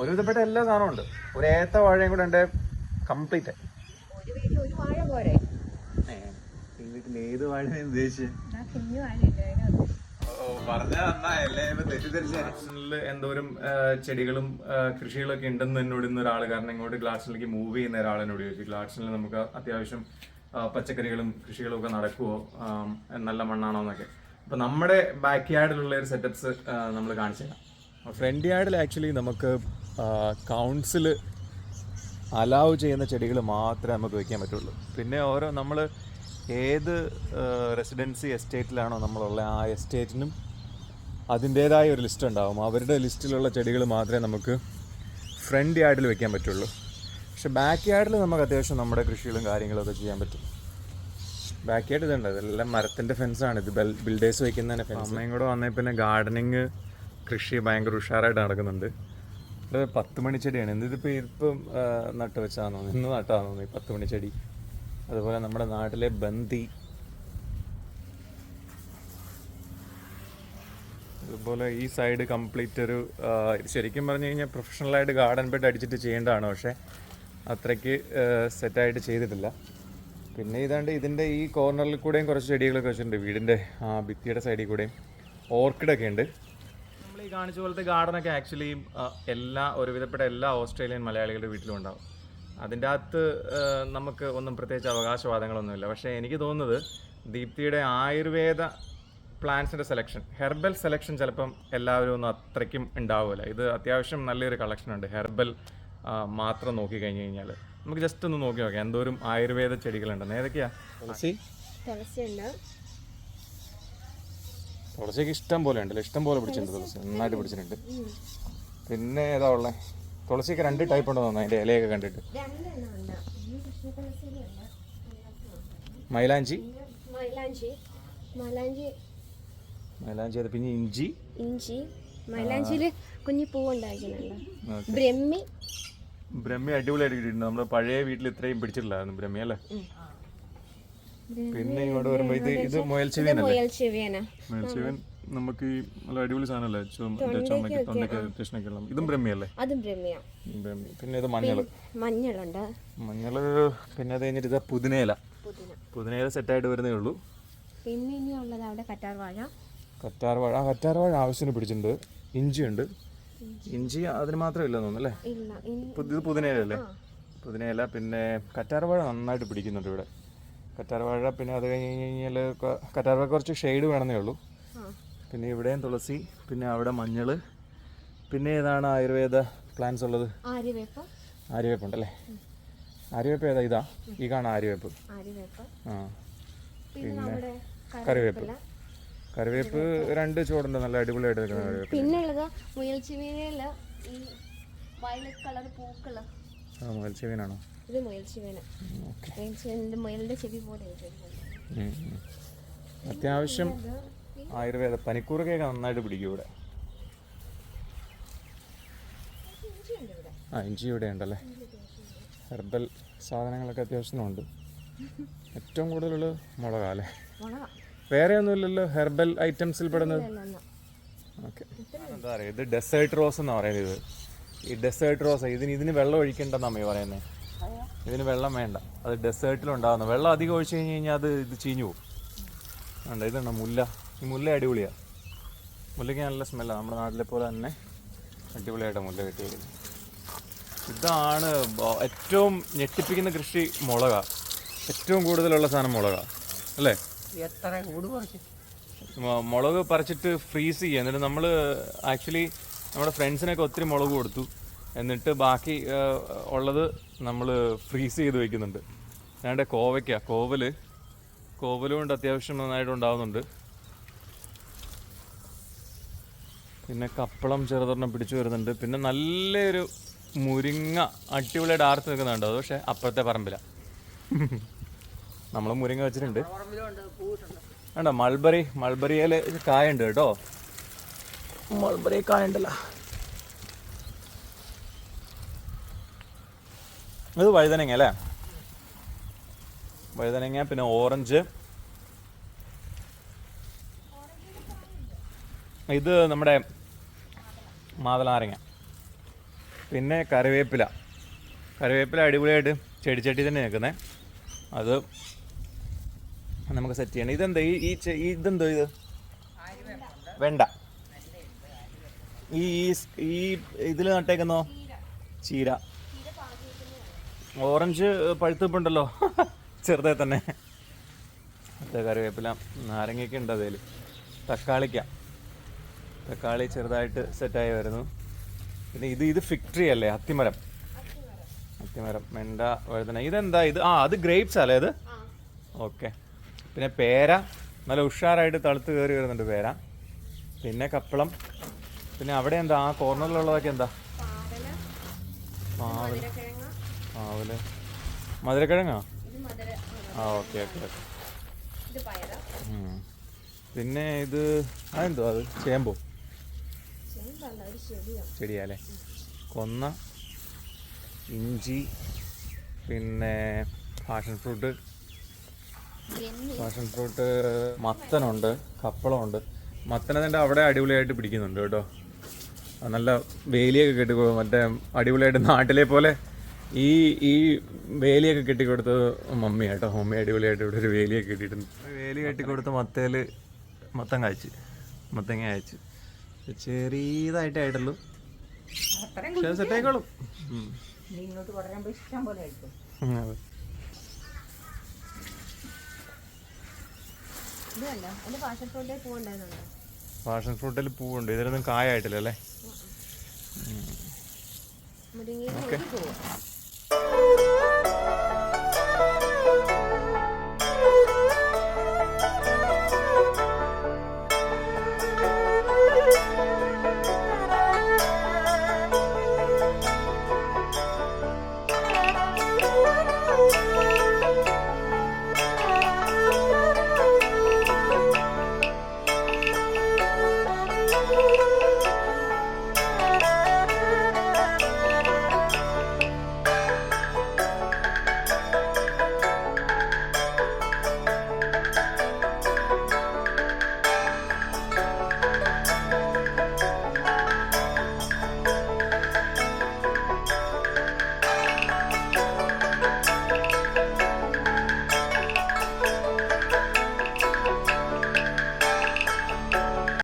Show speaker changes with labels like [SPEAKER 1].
[SPEAKER 1] ഒരുവിധപ്പെട്ട എല്ലാ സാധനവും ഉണ്ട് ഒരു ഏത്ത വാഴയും കൂടെ ഉണ്ട്. കംപ്ലീറ്റ്
[SPEAKER 2] ഒരു വീട്ടിൽ ഒരു വാഴ
[SPEAKER 1] എന്തോരം ചെടികളും കൃഷികളൊക്കെ ഉണ്ടെന്ന് എന്നോട് ഇന്ന് ഒരാൾ കാരണം ഇങ്ങോട്ട് ഗ്ലാസ്സിലേക്ക് മൂവ് ചെയ്യുന്ന ഒരാൾ എന്നോട് ചോദിച്ചു ഗ്ലാസ്സിൽ നമുക്ക് അത്യാവശ്യം പച്ചക്കറികളും കൃഷികളും ഒക്കെ നടക്കുമോ നല്ല മണ്ണാണോ എന്നൊക്കെ. അപ്പൊ നമ്മുടെ ബാക്ക് യാർഡിലുള്ള ഒരു സെറ്റപ്സ് നമ്മൾ കാണിച്ചു തരാം. ഫ്രണ്ട് യാർഡിൽ ആക്ച്വലി നമുക്ക് കൗൺസിൽ അലാവ് ചെയ്യുന്ന ചെടികൾ മാത്രമേ നമുക്ക് വയ്ക്കാൻ പറ്റുള്ളൂ. പിന്നെ ഓരോ നമ്മൾ ഏത് റെസിഡൻസി എസ്റ്റേറ്റിലാണോ നമ്മളുള്ള ആ എസ്റ്റേറ്റിനും അതിന്റേതായ ഒരു ലിസ്റ്റ് ഉണ്ടാവും. അവരുടെ ലിസ്റ്റിലുള്ള ചെടികൾ മാത്രമേ നമുക്ക് ഫ്രണ്ട് യാർഡിൽ വെക്കാൻ പറ്റുള്ളൂ. പക്ഷെ ബാക്ക് യാർഡിൽ നമുക്ക് അത്യാവശ്യം നമ്മുടെ കൃഷികളും കാര്യങ്ങളൊക്കെ ചെയ്യാൻ പറ്റും. ബാക്ക് യാർഡ് ഇതുണ്ട്. ഇതെല്ലാം മരത്തിന്റെ ഫെൻസാണ് ഇത് ബെൽ ബിൽഡേഴ്സ് വയ്ക്കുന്നതിന് ഫെൻസ് അമ്മയും കൂടെ വന്നേ പിന്നെ ഗാർഡനിങ് കൃഷി ഭയങ്കര ഉഷാറായിട്ട് നടക്കുന്നുണ്ട്. ഇത് പത്ത് മണി ചെടിയാണ് ഇതിപ്പോൾ ഇപ്പം നട്ട് തോന്നുന്നു ഇന്ന് നട്ടാണോ ഈ പത്ത് മണി ചെടി. അതുപോലെ നമ്മുടെ നാട്ടിലെ ബന്തി. അതുപോലെ ഈ സൈഡ് കംപ്ലീറ്റ് ഒരു ശരിക്കും പറഞ്ഞു കഴിഞ്ഞാൽ പ്രൊഫഷണലായിട്ട് ഗാർഡൻ ബെഡ് അടിച്ചിട്ട് ചെയ്യേണ്ടതാണ്. പക്ഷേ അത്രയ്ക്ക് സെറ്റായിട്ട് ചെയ്തിട്ടില്ല. പിന്നെ ഇതാണ്ട് ഇതിന്റെ ഈ കോർണറിൽ കൂടെയും കുറച്ച് ചെടികളൊക്കെ വെച്ചിട്ടുണ്ട്. വീടിന്റെ ആ ഭിത്തിയുടെ സൈഡിൽ കൂടെയും. ഓർക്കിഡൊക്കെ ഉണ്ട്. ഈ കാണിച്ച പോലത്തെ ഗാർഡനൊക്കെ ആക്ച്വലി എല്ലാ ഒരുവിധപ്പെട്ട എല്ലാ ഓസ്ട്രേലിയൻ മലയാളികളുടെ വീട്ടിലും ഉണ്ടാവും. അതിന്റെ അകത്ത് നമുക്ക് ഒന്നും പ്രത്യേകിച്ച് അവകാശവാദങ്ങളൊന്നുമില്ല. പക്ഷേ എനിക്ക് തോന്നുന്നത് ദീപ്തിയുടെ ആയുർവേദ പ്ലാന്റ്സിന്റെ സെലക്ഷൻ ഹെർബൽ സെലക്ഷൻ ചിലപ്പം എല്ലാവരും ഒന്നും അത്രയ്ക്കും ഉണ്ടാവില്ല ഇത് അത്യാവശ്യം നല്ലൊരു കളക്ഷൻ ഉണ്ട്. ഹെർബൽ മാത്രം നോക്കി കഴിഞ്ഞ് കഴിഞ്ഞാൽ നമുക്ക് ജസ്റ്റ് ഒന്ന് നോക്കി നോക്കാം. എന്തോരം ആയുർവേദ ചെടികളുണ്ടെന്ന് ഏതൊക്കെയാ തുളസി.
[SPEAKER 2] തുളസിയുണ്ട്.
[SPEAKER 1] തുളസിയൊക്കെ ഇഷ്ടം പോലെ ഉണ്ടല്ലോ ഇഷ്ടം പോലെ പിടിച്ചിട്ടുണ്ട് തുളസി നന്നായിട്ട് പിടിച്ചിട്ടുണ്ട്. പിന്നെ ഏതാ ഉള്ളത് തുളസിയൊക്കെ രണ്ട് ടൈപ്പ് ഉണ്ടെന്ന് തോന്നുന്നു അതിന്റെ ഇലയൊക്കെ കണ്ടിട്ട്. മൈലാഞ്ചി?
[SPEAKER 2] മൈലാഞ്ചി. മൈലാഞ്ചി.
[SPEAKER 1] മൈലാഞ്ചി അത് പിന്നെ ഇഞ്ചി?
[SPEAKER 2] ഇഞ്ചി. മൈലാഞ്ചിയിൽ കുഞ്ഞു പൂവുണ്ടായിരിക്കുന്നുണ്ട്
[SPEAKER 1] ഓക്കെ.
[SPEAKER 2] ബ്രഹ്മി.
[SPEAKER 1] ബ്രഹ്മി അടിപൊളിയായിട്ട് കിട്ടിയിട്ടുണ്ട്. നമ്മുടെ പഴയ വീട്ടിൽ ഇത്രയും പിടിച്ചിട്ടില്ലായിരുന്നു ബ്രഹ്മി അല്ലേ? പിന്നെ ഇങ്ങോട്ട് വരുമ്പോ ഇത് ഇത് മുയൽ ചെവിയനല്ലേ
[SPEAKER 2] മുയൽ ചെവിയന
[SPEAKER 1] നമുക്ക് ഈ നല്ല അടിപൊളി സാധനമല്ലേ? ചുമ- ചുമക്ക് തൊണ്ടയ്ക്ക് ഉള്ള ഇതും ബ്രഹ്മിയല്ലേ?
[SPEAKER 2] അതും ബ്രഹ്മിയ.
[SPEAKER 1] പിന്നെ ഇത് മഞ്ഞൾ.
[SPEAKER 2] മഞ്ഞളുണ്ട്.
[SPEAKER 1] മഞ്ഞൾ പിന്നെ അത് കഴിഞ്ഞിട്ട് ഇതാ പുതിനയില.
[SPEAKER 2] പുതിനേല
[SPEAKER 1] പുതിനയില സെറ്റായിട്ട് വരുന്നേ ഉള്ളൂ.
[SPEAKER 2] പിന്നെ ഇനിയുള്ളത് അവിടെ കറ്റാർ വാഴ.
[SPEAKER 1] കറ്റാർ വാഴ. ആ കറ്റാർ വാഴ ആവശ്യത്തിന് പിടിച്ചിട്ടുണ്ട്. ഇഞ്ചിയുണ്ട് ഇഞ്ചി. അതിന് അല്ലേ?
[SPEAKER 2] ഇല്ല. തോന്നുന്നല്ലേ
[SPEAKER 1] ഇത് ഇത് പുതിനയിലല്ലേ പുതിനേല പിന്നെ കറ്റാർ വാഴ നന്നായിട്ട് പിടിക്കുന്നുണ്ട് ഇവിടെ. കറ്റാർ വാഴ പിന്നെ അത് കഴിഞ്ഞ് കഴിഞ്ഞാൽ കറ്റാർവാഴ കുറച്ച് ഷെയ്ഡ് വേണമെന്നേ ഉള്ളൂ. പിന്നെ ഇവിടെയും തുളസി പിന്നെ അവിടെ മഞ്ഞൾ പിന്നെ ഏതാണ് ആയുർവേദ പ്ലാന്റ്സ് ഉള്ളത്?
[SPEAKER 2] ആര്യവേപ്പ്.
[SPEAKER 1] ഉണ്ടല്ലേ? ആര്യവേപ്പ് ഏതാ? ഇതാ. ഈ കാണാം ആര്യവേപ്പ്. ആ.
[SPEAKER 2] പിന്നെ
[SPEAKER 1] കറിവേപ്പ്. കറിവേപ്പ് രണ്ട് ചുവടുണ്ട്. നല്ല അടിപൊളിയായിട്ട് നിൽക്കുന്ന കറിവേപ്പ്
[SPEAKER 2] പിന്നെ ചെവിയിൽ ഈ വയലറ്റ് കളർ പൂക്കൾ.
[SPEAKER 1] ആ മത്സ്യവീനാണോ
[SPEAKER 2] ഇത് മുയൽ
[SPEAKER 1] ഓക്കെ.
[SPEAKER 2] മുയൽ മുയലിന്റെ ചെവി പോലെ.
[SPEAKER 1] അത്യാവശ്യം ആയുർവേദ പനിക്കൂർക്കയൊക്കെ നന്നായിട്ട് പിടിക്കും ഇവിടെ. ആ ഇഞ്ചി ഇവിടെ ഉണ്ടല്ലേ? ഹെർബൽ സാധനങ്ങളൊക്കെ അത്യാവശ്യത്തിനുണ്ട് ഏറ്റവും കൂടുതലുള്ള മുളകാല്ലേ
[SPEAKER 2] മുളക.
[SPEAKER 1] വേറെ ഒന്നുമില്ലല്ലോ ഹെർബൽ ഐറ്റംസിൽ പെടുന്നത്?
[SPEAKER 2] അല്ല, അല്ല.
[SPEAKER 1] ഓക്കെ. എന്താ പറയുക ഇത് ഡെസേർട്ട് റോസ് എന്ന് പറയുന്നത് ഈ ഡെസേർട്ട് റോസ് ഇതിന് ഇതിന് വെള്ളം ഒഴിക്കേണ്ടെന്നാണ് അമ്മ പറയുന്നത് ഇതിന് വെള്ളം വേണ്ട. അത് ഡെസേർട്ടിലുണ്ടാകുന്ന വെള്ളം അധികം ഒഴിച്ചു കഴിഞ്ഞ് കഴിഞ്ഞാൽ അത് ഇത് ചീഞ്ഞു പോകും വേണ്ട ഇതാണ് മുല്ല? ഈ മുല്ല അടിപൊളിയാണ് മുല്ലയ്ക്ക് നല്ല സ്മെല്ലാണ് നമ്മുടെ നാട്ടിലെ പോലെ തന്നെ അടിപൊളിയായിട്ട് മുല്ല കിട്ടിയിരിക്കുന്നത്. ഇതാണ് ഏറ്റവും ഞെട്ടിപ്പിക്കുന്ന കൃഷി മുളക. ഏറ്റവും കൂടുതലുള്ള സാധനം മുളക. അല്ലേ?
[SPEAKER 3] എത്ര കൂട്
[SPEAKER 1] മുളക് പറിച്ചിട്ട് ഫ്രീസ് ചെയ്യുക. എന്നിട്ട് നമ്മൾ ആക്ച്വലി നമ്മുടെ ഫ്രണ്ട്സിനൊക്കെ ഒത്തിരി മുളക് കൊടുത്തു. എന്നിട്ട് ബാക്കി ഉള്ളത് നമ്മൾ ഫ്രീസ് ചെയ്ത് വെക്കുന്നുണ്ട്. ഞാന്റെ കോവയ്ക്ക കോവൽ കോവലും കൊണ്ട് അത്യാവശ്യം നന്നായിട്ട് ഉണ്ടാവുന്നുണ്ട്. പിന്നെ കപ്പളം ചെറുതൊരെണ്ണം പിടിച്ചു വരുന്നുണ്ട്. പിന്നെ നല്ലൊരു മുരിങ്ങ അടിപൊളിയായിട്ട് ആർത്ത് നിൽക്കുന്നുണ്ട്. അത് പക്ഷേ അപ്പുറത്തെ പറമ്പില. നമ്മൾ മുരിങ്ങ വെച്ചിട്ടുണ്ട്. വേണ്ട മൾബറി മൾബറിയിൽ കായ ഉണ്ട് കേട്ടോ. മൾബറി കായുണ്ടല്ലോ ഇത് വഴുതനങ്ങ അല്ലേ? വഴുതനങ്ങ പിന്നെ ഓറഞ്ച്. ഇത് നമ്മുടെ മാതളാരങ്ങ പിന്നെ കറിവേപ്പില. കറിവേപ്പില അടിപൊളിയായിട്ട് ചെടിച്ചട്ടി തന്നെ നിൽക്കുന്നത് അത് നമുക്ക് സെറ്റ് ചെയ്യണം. ഇതെന്താ? ഈ ഇതെന്തോ ഇത്? വെണ്ട. ഈ- ഈ ഇതിൽ നട്ടേക്കുന്നോ? ചീര. ഓറഞ്ച് പഴുത്തിപ്പുണ്ടല്ലോ. ചെറുതായി തന്നെ. മറ്റേ കറിവേപ്പില. നാരങ്ങയൊക്കെ ഉണ്ട് അതേൽ തക്കാളിക്ക. തക്കാളി ചെറുതായിട്ട് സെറ്റായി വരുന്നു. പിന്നെ ഇത് ഇത് ഫിക്ട്രി അല്ലേ? അത്തിമരം. അത്തിമരം. മെണ്ട വഴുതന. ഇതെന്താ ഇത്? ആ അത് ഗ്രേപ്സ് അല്ലേ
[SPEAKER 2] ഇത്?
[SPEAKER 1] ഓക്കെ. പിന്നെ പേര. നല്ല ഉഷാറായിട്ട് തളുത്ത് കയറി വരുന്നുണ്ട് പേര. പിന്നെ കപ്പളം. പിന്നെ അവിടെ എന്താ? ആ കോർണറിലുള്ളതൊക്കെ എന്താ?
[SPEAKER 2] പാവല.
[SPEAKER 1] മാവൽ
[SPEAKER 2] മധുരക്കിഴങ്ങ?
[SPEAKER 1] ആ ഓക്കെ ഓക്കെ ഓക്കെ. പിന്നെ ഇത് അതെന്തോ അത് ചേമ്പോ? ചെടിയാലേ കൊന്ന ഇഞ്ചി പിന്നെ പാഷൻ ഫ്രൂട്ട്. പാഷൻ ഫ്രൂട്ട് മത്തനുണ്ട് കപ്പളമുണ്ട്. മത്തനതിന്റെ അവിടെ അടിപൊളിയായിട്ട് പിടിക്കുന്നുണ്ട് കേട്ടോ. നല്ല വേലിയൊക്കെ കെട്ടിക്കൊടു മറ്റേ അടിപൊളിയായിട്ട് നാട്ടിലെ പോലെ ഈ ഈ വേലിയൊക്കെ കെട്ടിക്കൊടുത്തത് മമ്മി കേട്ടോ മമ്മി അടിപൊളിയായിട്ട് ഇവിടെ ഒരു വേലിയൊക്കെ കെട്ടിയിട്ടുണ്ട്. വേലി കെട്ടിക്കൊടുത്ത മത്തേൽ മത്തം കായ്ച്ച് മത്തങ്ങ കായ്ച്ച് ചെറിയതായിട്ട് ആയിട്ടുള്ളൂ
[SPEAKER 3] അത്രയും
[SPEAKER 1] പക്ഷേ അതെ.
[SPEAKER 2] പാഷൻ ഫ്രൂട്ടിൽ
[SPEAKER 1] പൂവുണ്ട് ഇതിലൊന്നും കായായിട്ടില്ല അല്ലേ
[SPEAKER 2] ഓക്കെ.